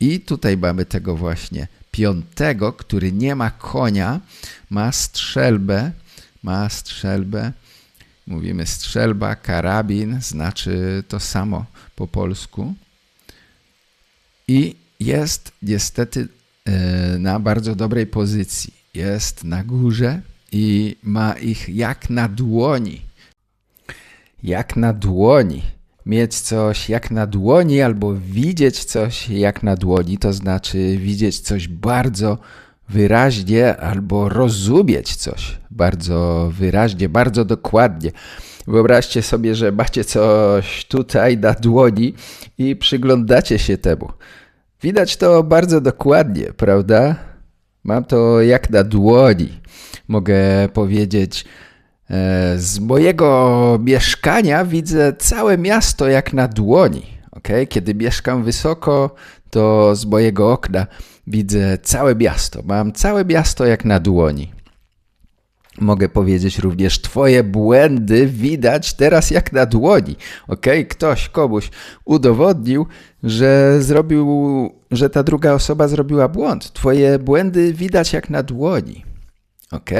I tutaj mamy tego właśnie piątego, który nie ma konia, ma strzelbę, ma strzelbę. Mówimy strzelba, karabin, znaczy to samo po polsku. I jest niestety e, na bardzo dobrej pozycji. Jest na górze i ma ich jak na dłoni. Jak na dłoni. Mieć coś jak na dłoni albo widzieć coś jak na dłoni, to znaczy widzieć coś bardzo wyraźnie albo rozumieć coś bardzo wyraźnie, bardzo dokładnie. Wyobraźcie sobie, że macie coś tutaj na dłoni i przyglądacie się temu. Widać to bardzo dokładnie, prawda? Mam to jak na dłoni. Mogę powiedzieć, z mojego mieszkania widzę całe miasto jak na dłoni. Okay? Kiedy mieszkam wysoko, to z mojego okna widzę całe miasto. Mam całe miasto jak na dłoni. Mogę powiedzieć również, Twoje błędy widać teraz jak na dłoni. Ok, ktoś komuś udowodnił, że zrobił, że ta druga osoba zrobiła błąd. Twoje błędy widać jak na dłoni. Ok,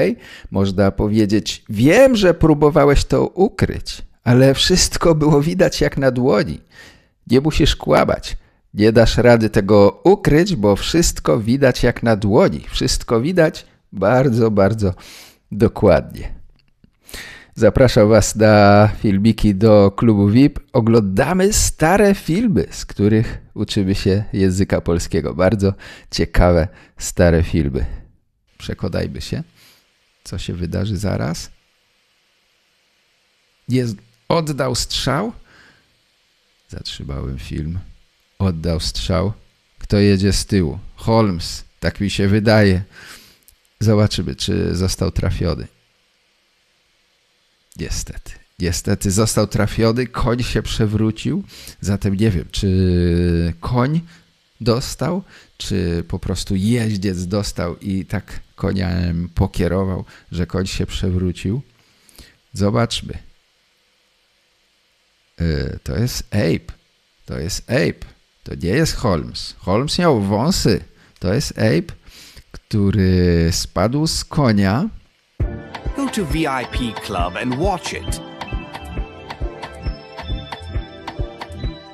można powiedzieć, wiem, że próbowałeś to ukryć, ale wszystko było widać jak na dłoni. Nie musisz kłamać. Nie dasz rady tego ukryć, bo wszystko widać jak na dłoni. Wszystko widać bardzo, bardzo dokładnie. Zapraszam Was na filmiki do klubu VIP. Oglądamy stare filmy, z których uczymy się języka polskiego. Bardzo ciekawe stare filmy. Przekonajmy się, co się wydarzy zaraz. Jest, oddał strzał. Zatrzymałem film. Oddał strzał. Kto jedzie z tyłu? Holmes. Tak mi się wydaje. Zobaczymy, czy został trafiony. Niestety. Niestety został trafiony, koń się przewrócił, zatem nie wiem, czy koń dostał, czy po prostu jeździec dostał i tak koniem pokierował, że koń się przewrócił. Zobaczmy. Yy, to jest Ape. To jest Ape. To nie jest Holmes. Holmes miał wąsy. To jest Ape, który spadł z konia. Go to VIP Club and watch it.